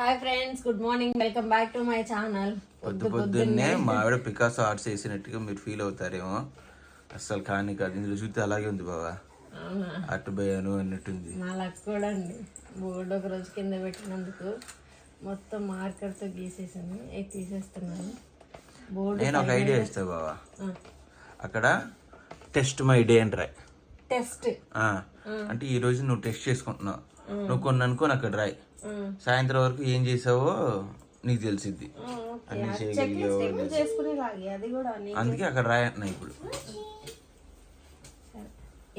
Hi friends good morning. Welcome back to my channel. పొద్దు పొద్దున్నే మా ఆవిడ పికాసో ఆర్ట్స్ వేసినట్టుగా మీరు ఫీల్ అవుతారేమో. అస్సలు కానీ కాదు. ఇందులో చూస్తే అలాగే ఉంది బావా. అవునా? అటు పోయాను అన్నట్టుంది. నా లక్ కూడా అండి. బోర్డు ఒక రోజు కింద పెట్టినందుకు మొత్తం మార్కర్తో గీసేసింది. అవి తీసేస్తున్నాను. బోర్డు నేను ఒక ఐడియా ఇస్తా బావా. అక్కడ టెస్ట్ మై డే అని రాయ్. టెస్ట్. అంటే ఈ రోజు నువ్వు టెస్ట్ చేసుకుంటున్నావు. నువ్వు కొన్ని అనుకోని అక్కడ రాయ్. సాయంత్రం వరకు ఏం చేసావో నీకు తెలిసిద్ది. అన్ని నీ- అందుకే అక్కడ రాయ్ అంటున్నా ఇప్పుడు.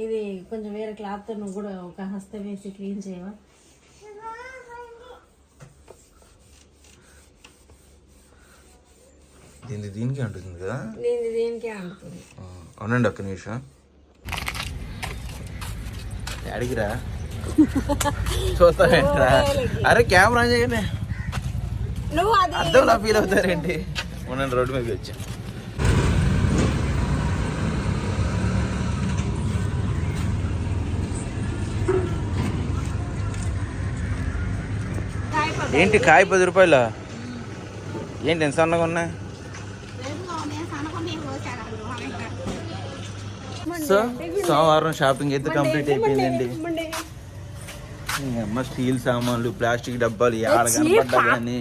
ఇది కొంచెం వేరే క్లాత్తో నువ్వు కూడా ఒక హస్తం వేసి క్లీన్ చేయవా? దీనికి దీనికి అంటుంది కదా? నేను దేనికే అంటుంది. ఉండండి ఒక్క నిమిషం. అడిగిరా చూస్తావేంట్రా? అరే కెమెరా చేయనే. అర్థంలా ఫీల్ అవుతారేంటి? ఉండండి రోడ్డు మీదకి వచ్చా. ఏంటి కాయ పది రూపాయల? ఏంటి ఎంత సన్నగా ఉన్నా? సో సోమవారం షాపింగ్ అయితే కంప్లీట్ అయిపోయిందండి. అమ్మ స్టీల్ సామాన్లు ప్లాస్టిక్ డబ్బాలు ఏడ కనపడ్డా కానీ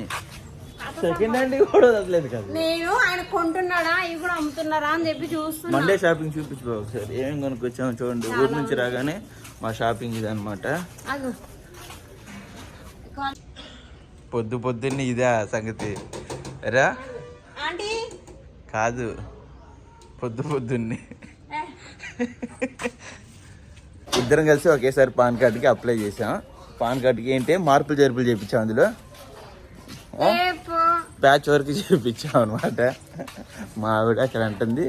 సెకండ్ హ్యాండ్ కూడా వదలేదు కదా. నేను ఆయన కొంటున్నాడా ఇవి కూడా అమ్ముతున్నారా అని చెప్పి చూస్తున్నా. మండే షాపింగ్ చూపించు బాబు ఒకసారి. ఏం కొనుక్కొచ్చామో చూడండి. ఊరు నుంచి రాగానే మా షాపింగ్ ఇది అనమాట. పొద్దు పొద్దున్నే ఇదే సంగతి. రా ఆంటీ? కాదు. పొద్దు పొద్దున్నే. ఇద్దరం కలిసి ఒకేసారి పాన్ కార్డుకి అప్లై చేసాం పాన్ కార్డుకి ఏంటి? మార్పులు చేర్పులు చేయించాం అందులో. ప్యాచ్ వర్క్ చేయించాం అనమాట మా ఆవిడ అక్కడ అంటుంది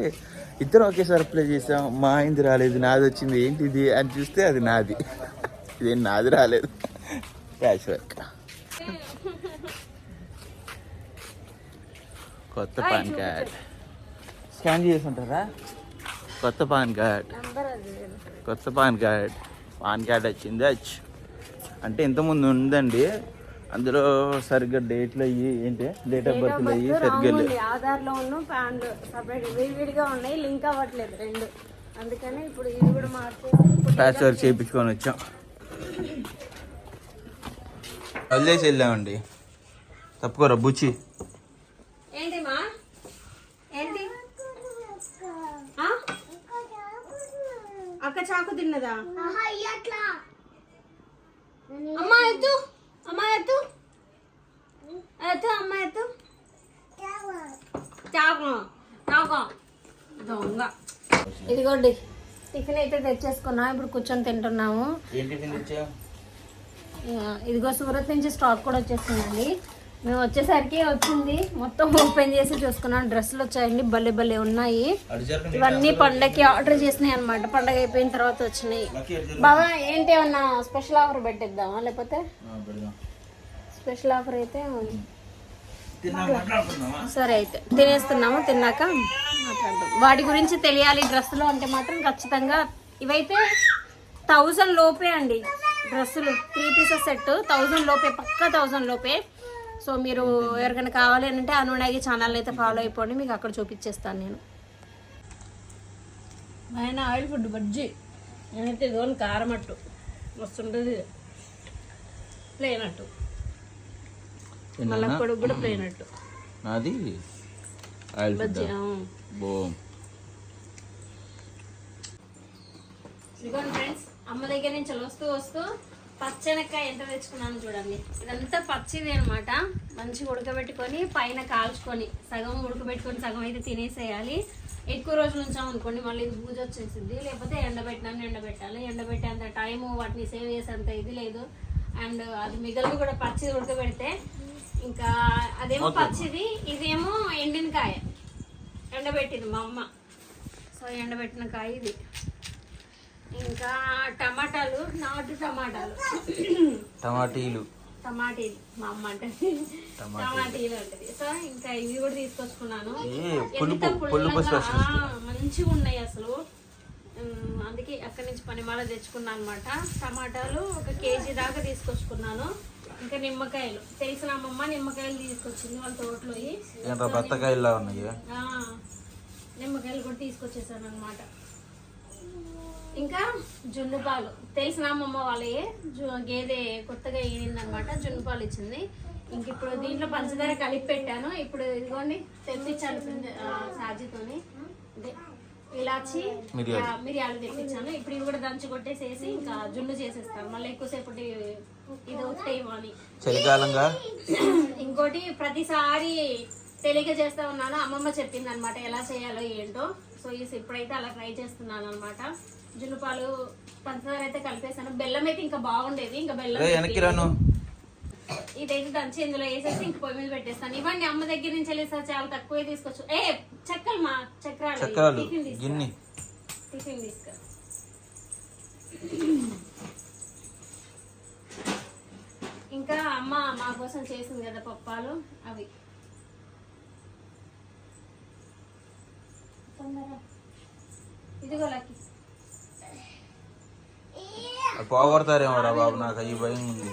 ఇద్దరం ఒకేసారి అప్లై చేసాం. మా అయింది రాలేదు నాది వచ్చింది. ఏంటి ఇది అని చూస్తే అది నాది. ఇదేం నాది రాలేదు. Patch work. కొత్త పాన్ కార్డ్. స్కాన్ చేసుంటారా కొత్త పాన్ కార్డ్. కొత్త పాన్ కార్డ్. పాన్ కార్డ్ వచ్చింది వచ్చి అంటే ఇంతకుముందు ఉందండి. అందులో సరిగ్గా డేట్లు అయ్యి ఏంటి? డేట్ ఆఫ్ బర్త్లు అయ్యి సరిగ్గా లేవు. ఉంది. ఆధార్లో ఉన్న పాన్ సపరేట్ విడివిడిగా ఉన్నాయి. లింక్ అవ్వట్లేదు రెండు. అందుకని ఇప్పుడు ఇది కూడా మార్చేసి ప్యాచ్ వర్క్ చేయించుకొని వచ్చాం. వదిలేసి వెళ్ళామండి. తప్పుకోరా బుచ్చి. ఏంటి మా? ఏంటి? ఆ? అక్క చాకు తిన్నదా? అమ్మా ఎత్తు. అమ్మా ఎత్తు. ఎత్తు అమ్మ ఎత్తు. చాకు. చాకు. దొంగ ఇదిగోండి. టిఫిన్ అయితే తెచ్చేసుకున్నాం. ఇప్పుడు కూర్చొని తింటున్నాము. ఇదిగో సూరత్ నుంచి స్టాక్ కూడా వచ్చేసిందండి. మేము వచ్చేసరికి వచ్చింది. మొత్తం ఓపెన్ చేసి చూసుకున్నాం డ్రెస్సులు వచ్చాయండి. భలే భలే ఉన్నాయి. ఇవన్నీ పండగకి ఆర్డర్ చేసినాయి అనమాట పండగ అయిపోయిన తర్వాత వచ్చినాయి. బాబా ఏంటి ఏమన్నా స్పెషల్ ఆఫర్ పెట్టిద్దామా? లేకపోతే స్పెషల్ ఆఫర్ అయితే సరే అయితే. తినేస్తున్నాము తిన్నాక వాటి గురించి తెలియాలి. డ్రెస్సులు అంటే మాత్రం ఖచ్చితంగా ఇవైతే థౌజండ్ లోపే అండి. డ్రెస్సులు త్రీ పీసెస్ సెట్ థౌజండ్ లోపే పక్కా థౌజండ్ లోపే. సో మీరు ఎవరికైనా కావాలి అని అంటే అనునాగి ఛానల్ అయితే ఫాలో అయిపోండి మీకు అక్కడ చూపించేస్తాను నేను. ఆయన ఆయిల్ ఫుడ్ బజ్జీ. నేనైతే ఇదిగోని కారం అట్టు వస్తుంటుంది ప్లేన్ అట్టు. మళ్ళీ పొడుగు కూడా ప్లేన్ అట్టు. నాది ఆయిల్ బజ్జీ ఇదిగోండి ఫ్రెండ్స్ అమ్మ దగ్గర నుంచి వస్తూ వస్తూ పచ్చెనక్కాయ ఎంత తెచ్చుకున్నాను చూడండి. ఇదంతా పచ్చిది అనమాట మంచిగా ఉడకబెట్టుకొని పైన కాల్చుకొని సగం ఉడకబెట్టుకొని సగం అయితే తినేసేయాలి. ఎక్కువ రోజులు ఉంచాం అనుకోండి మళ్ళీ ఇది బూజు వచ్చేసింది లేకపోతే ఎండబెట్టినాను ఎండబెట్టాలి. ఎండబెట్టేంత టైము వాటిని సేవ్ చేసేంత ఇది లేదు. అండ్ అది మిగలవి కూడా పచ్చిది ఉడకబెడితే ఇంకా అదేమో పచ్చిది ఇదేమో ఎండిన కాయ ఎండబెట్టింది మా అమ్మ. సో ఎండబెట్టిన కాయ ఇది. ఇంకా టమాటాలు నాటు టమాటాలు. టమాటీలు. టమాటీలు. మా అమ్మ అంటే టమాటీలు. సో ఇంకా ఇవి కూడా తీసుకొచ్చుకున్నాను. ఎంత పుల్లగా, మంచిగా ఉన్నాయి అసలు. అందుకే అక్కడి నుంచి పని మాల తెచ్చుకున్నాను అనమాట టమాటాలు ఒక కేజీ దాకా తీసుకొచ్చుకున్నాను. ఇంకా నిమ్మకాయలు. తెలిసిన అమ్మమ్మ నిమ్మకాయలు తీసుకొచ్చింది వాళ్ళ తోటలో ఉన్నాయి నిమ్మకాయలు కూడా తీసుకొచ్చేసాను అనమాట ఇంకా జున్ను పాలు తెలిసిన అమ్మమ్మ వాళ్ళే జు- గేదె కొత్తగా ఈనిందనమాట జున్ను పాలు ఇచ్చింది. ఇంక ఇప్పుడు దీంట్లో పంచదార కలిపి పెట్టాను. ఇప్పుడు ఇదిగోండి తెప్పించాను సాజీతోని ఇలాచి మిరియాలు. తెప్పించాను. ఇప్పుడు ఇవి కూడా దంచి కొట్టేసేసి ఇంకా జున్ను చేసేస్తాను. మళ్ళీ ఎక్కువసేపు ఇది అని చలికాలంగా? ఇంకోటి ప్రతిసారి తెలియక చేస్తా ఉన్నాను. అమ్మమ్మ చెప్పింది అనమాట ఎలా చేయాలో ఏంటో. సో ఇప్పుడైతే అలా ట్రై చేస్తున్నాను అనమాట జున్ను పాలు పంచదార అయితే కలిపేసాను బెల్లం అయితే ఇంకా బాగుండేది. ఇంకా బెల్లం వెనక్కి రాను. ఇదైతే దంచి ఇందులో వేసేసి ఇంక పొయ్యి మీద పెట్టేస్తాను. ఇవ్వండి అమ్మ దగ్గర నుంచి వెళ్ళేసరి చాలా తక్కువే తీసుకొచ్చు. ఏ చక్కలు మా చక్రాలు. టిఫిన్ తీసుకురా. గిన్నె. టిఫిన్ తీసుకురా. ఇంకా అమ్మ మా కోసం చేసింది కదా పప్పాలు అవి. ఇదిగో లక్కి. అది పోగొడతారేమో రా బాబు నాకు అయ్యి భయం ఉంది.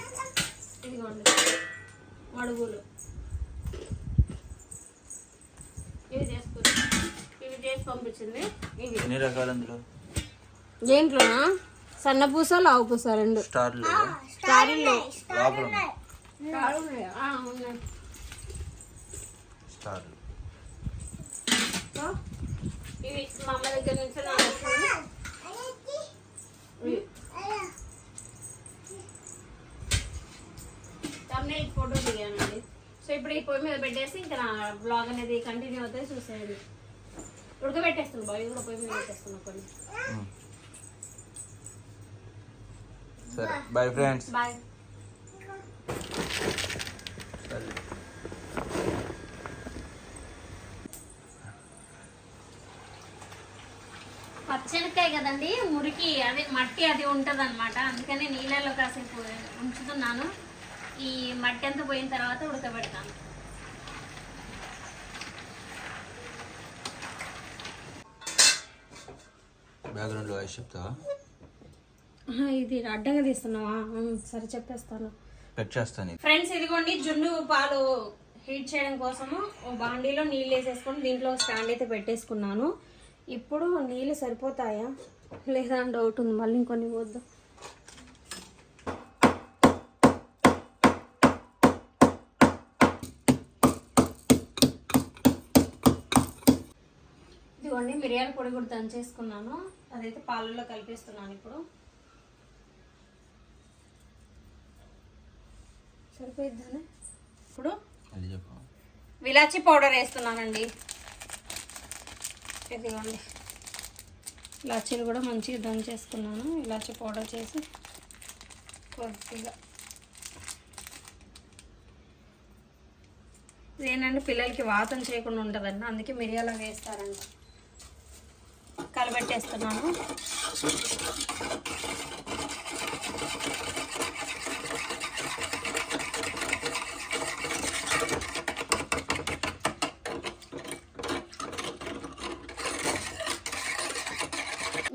మడుగులు. ఇవి చేసుకుని ఇవి చేసి పంపించింది. ఇవి. ఎన్ని రకాలు అందులో? దేంట్లోనా? సన్న పూస లావు పూస రెండు? స్టార్లు? స్టారీలు లోపల స్టార్లు ఇవి మా అమ్మ దగ్గర నుంచి నాకు వచ్చింది. ఇవి. Thumbnail photo దిగానండి. సో ఇప్పుడు ఈ పొయ్యి మీద పెట్టేసి ఇంకా నా బ్లాగ్ అనేది కంటిన్యూ అవుతుంది చూసేయండి. ఉడకబెట్టేస్తుంది బాయ్ కూడా పొయ్యి మీద పెట్టేస్తున్నా కొన్ని. సరే బాయ్ ఫ్రెండ్స్ బాయ్ పచ్చనికాయ కదండి మురికి అదే మట్టి అది ఉంటది అనమాట అందుకని నీళ్ళలో కాసేపు ఉంచుతున్నాను. ఈ మట్టి అంతా పోయిన తర్వాత ఉడకబెడతాను బ్యాక్గ్రౌండ్లో వాయిస్ చెప్తావా? ఇది అడ్డంగా తీస్తున్నావా? సరే చెప్పేస్తాను. కట్ చేస్తాను ఇది ఫ్రెండ్స్ ఇదిగోండి జున్ను పాలు హీట్ చేయడం కోసము ఓ బాండీలో నీళ్ళు వేసేసుకొని దీంట్లో స్టాండ్ అయితే పెట్టేసుకున్నాను. ఇప్పుడు నీళ్ళు సరిపోతాయా? లేదా అని డౌట్ ఉంది. మళ్ళీ ఇంకొన్ని పోద్దాం ఇదిగోండి మిరియాల పొడి కూడా దంచేసుకున్నాను. అదైతే పాలల్లో కలిపేస్తున్నాను ఇప్పుడు. సరిపోయిద్దానే? ఇప్పుడు విలాచి పౌడర్ వేస్తున్నానండి. ఇదిగోండి. ఇలాచీలు కూడా మంచిగా దంచేసుకున్నాను. ఇలాచీ పౌడర్ చేసి కొద్దిగా. ఇదేంటంటే పిల్లలకి వాతం చేయకుండా ఉంటుందండి. అందుకే మిరియాల వేస్తారండి. కలబెట్టేస్తున్నాను.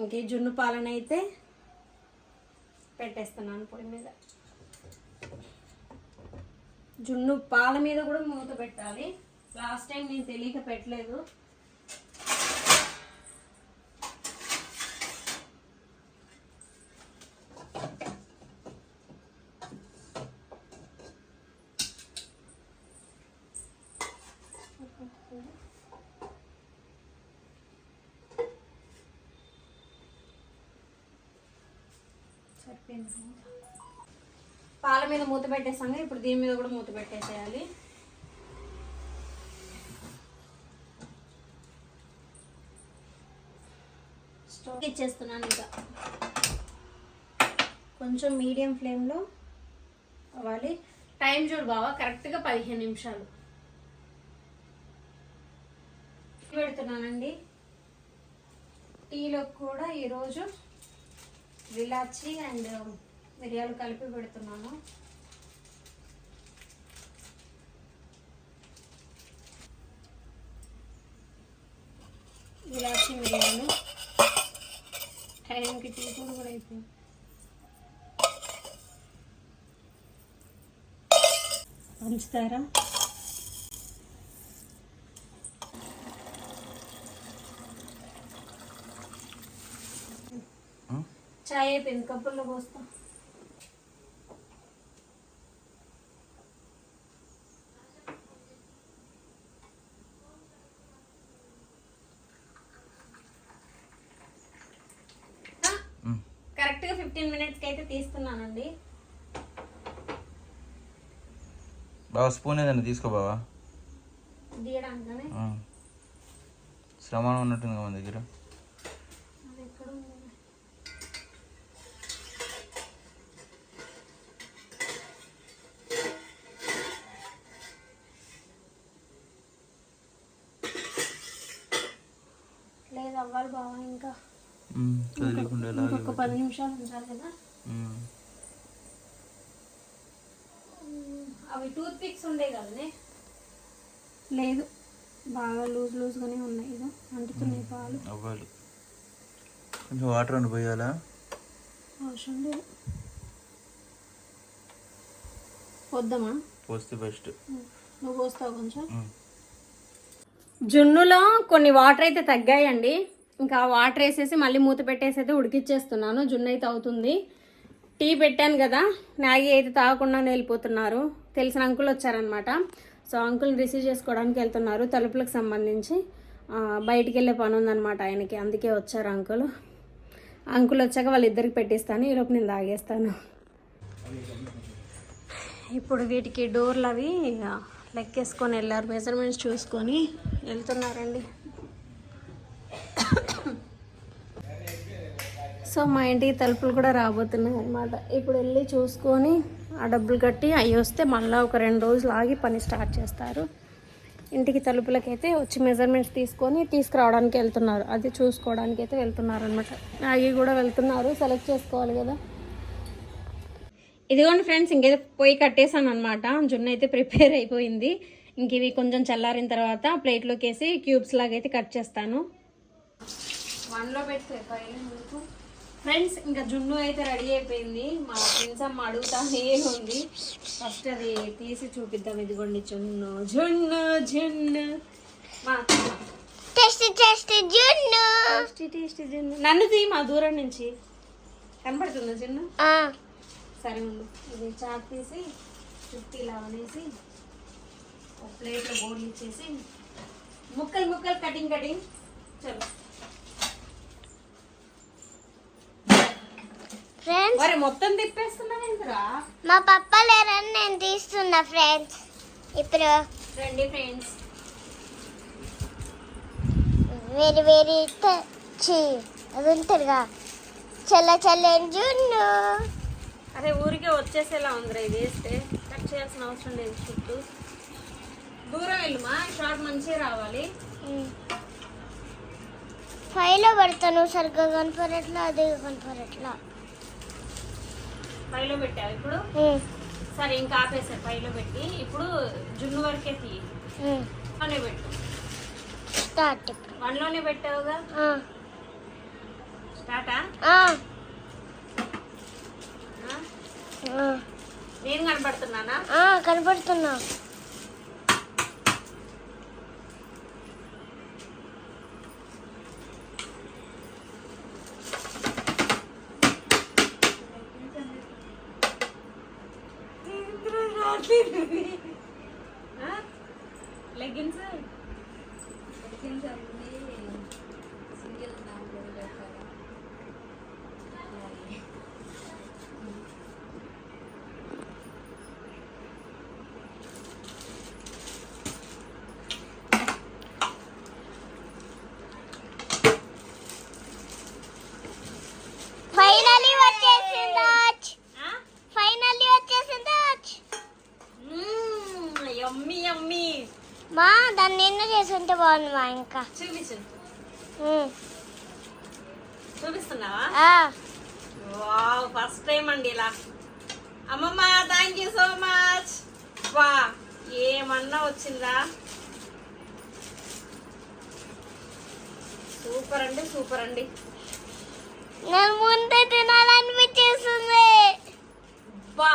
ఇంక జున్ను పాలన అయితే పెట్టేస్తున్నాను పొడి మీద. జున్ను పాల మీద కూడా మూత పెట్టాలి. లాస్ట్ టైం నేను తెలియక పెట్టలేదు. సరిపోయింది. పాల మీద మూత పెట్టేసాము ఇప్పుడు దీని మీద కూడా మూత పెట్టేసేయాలి. స్టవ్ ఇచ్చేస్తున్నాను ఇంకా. కొంచెం మీడియం ఫ్లేమ్లో అవ్వాలి. టైం చూడు బావా కరెక్ట్గా పదిహేను నిమిషాలు. పెడుతున్నానండి. టీలో కూడా ఈరోజు విలాచి అండ్ um, మిరియాలు కలిపి పెడుతున్నాను. విలాచి మిరియాలు. టైంకి టీ కూడా కూడా అయిపోయింది. పంచదార చాయ్ అయిపోయింది. కప్పుల్లో పోస్తా. కరెక్ట్గా ఫిఫ్టీన్ మినిట్స్కి అయితే తీస్తున్నానండి. బావా స్పూన్ ఏదైనా తీసుకో బావా. శ్రమానం ఉన్నట్టుంది మన దగ్గర అది ఎక్కడ ఉంది లేదు అవ్వాలి బావా ఇంకా ఉమ్, కదిలికుండా ఎలాగే ఇంకొక పది నిమిషాలు ఉంచాలి కదా. అవి టూత్ పిక్స్ ఉండే కదనే? లేదు. బాగా లూజ్ లూజ్గానే ఉన్నాయి ఇక అంటుతున్నాయి పాలు. అవ్వాలి. కొంచెం వాటర్ అని పోయాలా? అవసరం లేదు. వద్దామా పోస్తే బెస్ట్. నువ్వు పోస్తావు కొంచెం? జున్నులో కొన్ని వాటర్ అయితే తగ్గాయండి. ఇంకా వాటర్ వేసేసి మళ్ళీ మూత పెట్టేసి అయితే ఉడికిచ్చేస్తున్నాను. జున్ను అయితే అవుతుంది. టీ పెట్టాను కదా మ్యాగీ అయితే తాగకుండా వెళ్ళిపోతున్నారు. తెలిసిన అంకుల్ వచ్చారనమాట సో అంకుల్ని రిసీవ్ చేసుకోవడానికి వెళ్తున్నారు తలుపులకు సంబంధించి. బయటికి వెళ్ళే పని ఉందన్నమాట ఆయనకి. అందుకే వచ్చారు అంకుల్. అంకుల్ వచ్చాక వాళ్ళిద్దరికి పెట్టిస్తాను. ఈలోపు నేను తాగేస్తాను. ఇప్పుడు వీటికి డోర్లు అవి ఇక లెక్కేసుకొని వెళ్ళారు. మెజర్మెంట్స్ చూసుకొని వెళ్తున్నారండి. సో మా ఇంటికి తలుపులు కూడా రాబోతున్నాయి అనమాట ఇప్పుడు వెళ్ళి చూసుకొని ఆ డబ్బులు కట్టి అవి వస్తే మళ్ళీ ఒక రెండు రోజులు ఆగి పని స్టార్ట్ చేస్తారు. ఇంటికి తలుపులకైతే వచ్చి మెజర్మెంట్స్ తీసుకొని తీసుకురావడానికి వెళ్తున్నారు. అది చూసుకోవడానికి అయితే వెళ్తున్నారు అనమాట అవి కూడా వెళ్తున్నారు. సెలెక్ట్ చేసుకోవాలి కదా. ఇదిగోండి ఫ్రెండ్స్ ఇంకైతే పొయ్యి కట్టేశాను అనమాట జున్ను అయితే ప్రిపేర్ అయిపోయింది. ఇంక ఇవి కొంచెం చల్లారిన తర్వాత ప్లేట్లోకి వేసి క్యూబ్స్ లాగా అయితే కట్ చేస్తాను. వన్లో పెడితే ఫ్రెండ్స్ ఇంకా జున్ను అయితే రెడీ అయిపోయింది. మా ఫ్రెండ్స్ అమ్మ అడుగుతానే ఉంది. ఫస్ట్ అది తీసి చూపిద్దాం. ఇదిగోండి జున్ను జున్ను జున్ను. మా టేస్ట్ టేస్ట్ జున్ను. టేస్టీ టేస్టీ జున్ను. నన్ను తీ మా దూరం నుంచి. కనపడుతుందా జున్ను? సరే ఉండు. ఇది చాట్ తీసి చుట్టి ఇలా అనేసి ఒక ప్లేట్లో బోర్లు ఇచ్చేసి ముక్కలు ముక్కలు కటింగ్ కటింగ్. చలో. ఫ్రెండ్స్ మరి మొత్తం మా పప్ప లేరని నేను తీస్తున్నా ఫ్రెండ్స్ ఇప్పుడు రండి ఫ్రెండ్స్ వేరి వేరి చి అది ఉంటుందిగా. చల్ల చల్లని జున్ను అదే ఊరికే వచ్చేసేలా ఉందిరా ఇది వేస్తే. కట్ చేయాల్సిన అవసరం లేదు చుట్టూ. దూరం వెళ్ళుమా షార్ట్ మంచిగా రావాలి. ఫైలో పెడతాను సరిగ్గా కనపడట్లా అది కనపడట్లా. పైలో పెట్టావు. ఇప్పుడు సరే ఇంకా ఆపేసా పైలో పెట్టి. ఇప్పుడు జున్ను వరకే తీ. వన్లోనే పెట్టు. స్టార్ట్ వన్లోనే పెట్టావుగా? స్టార్టా? నేను కనపడుతున్నానా? కనపడుతున్నా లెగ్గిన్స్ ఫైనలీ వచ్చేసింది ఫైనలీ వచ్చేసింది యమ్మీ యమ్మీ మా దాన్ని నిన్న చేస్తుంటే బాగుంది మా ఇంకా చూపించు. చూపిస్తున్నావా? వావ్ ఫస్ట్ టైం అండి ఇలా. అమ్మమ్మ థ్యాంక్ యూ సో మచ్ వా ఏమన్నా వచ్చిందా? సూపర్ అండి సూపర్ అండి. నేను ముందే తినాలనిపించేస్తుంది బా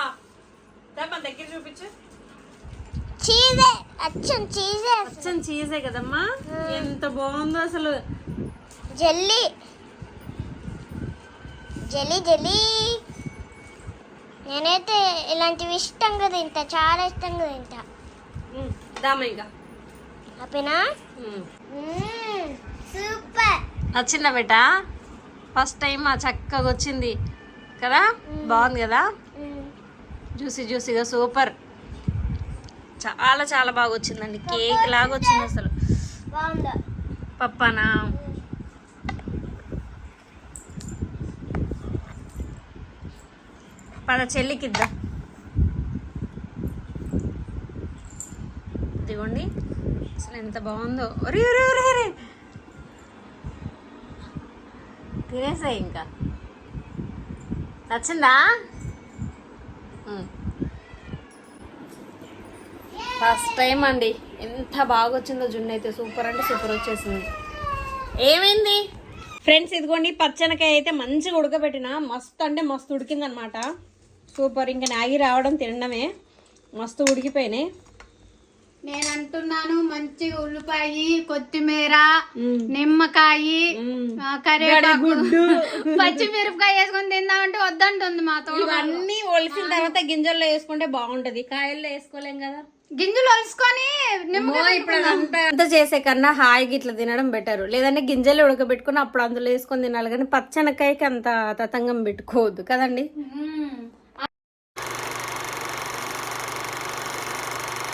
దగ్గర చూపించు. అచ్చం చీజే. అచ్చం చీజే కదమ్మా. ఎంత బాగుందో అసలు. జెల్లీ. Jelly jelly. నేనైతే ఇలాంటివి ఇష్టంగా తింటా చాలా ఇష్టంగా తింటా. ఉమ్, దామా ఇంకా. హ్యాపీనా. సూపర్. నచ్చిందా బేట? ఫస్ట్ టైం ఆ చక్కగా వచ్చింది కదా? బాగుంది కదా? జ్యూసీ జ్యూసీగా సూపర్. చాలా చాలా బాగా వచ్చిందండి కేక్ లాగా వచ్చింది అసలు పప్పానా? పద చెల్లికిద్దాం. ఇదిగోండి. అసలు ఎంత బాగుందో. ఒరే ఒరే ఒరే ఒరే తినేసాయి ఇంకా. నచ్చిందా? ఫస్ట్ టైం అండి. ఎంత బాగా వచ్చిందో జున్ను అయితే సూపర్ అంటే సూపర్ వచ్చేసింది. ఏమైంది? ఫ్రెండ్స్ ఇదిగోండి పచ్చనకాయ అయితే మంచిగా ఉడకబెట్టిన. మస్తు అంటే మస్తు ఉడికిందనమాట. సూపర్ ఇంకా నాగి రావడం తినడమే. మస్తు ఉడికిపోయినాయి. నేను అంటున్నాను మంచిగా ఉల్లిపాయ కొత్తిమీర నిమ్మకాయ కరివేపాకు పచ్చిమిరపకాయ వేసుకొని తిందామంటే వద్దంటుంది మా తోడు ఇవన్నీ ఒలిసిన తర్వాత గింజల్లో వేసుకుంటే బాగుంటది. కాయల్లో వేసుకోలేం కదా. గింజలు ఒలుసుకొని అంతా చేసే కన్నా హాయిగా ఇట్లా తినడం బెటర్. లేదంటే గింజలు ఉడకబెట్టుకుని అప్పుడు అందులో వేసుకొని తినాలి. కానీ పచ్చనకాయకి అంత తతంగం పెట్టుకోవద్దు కదండి.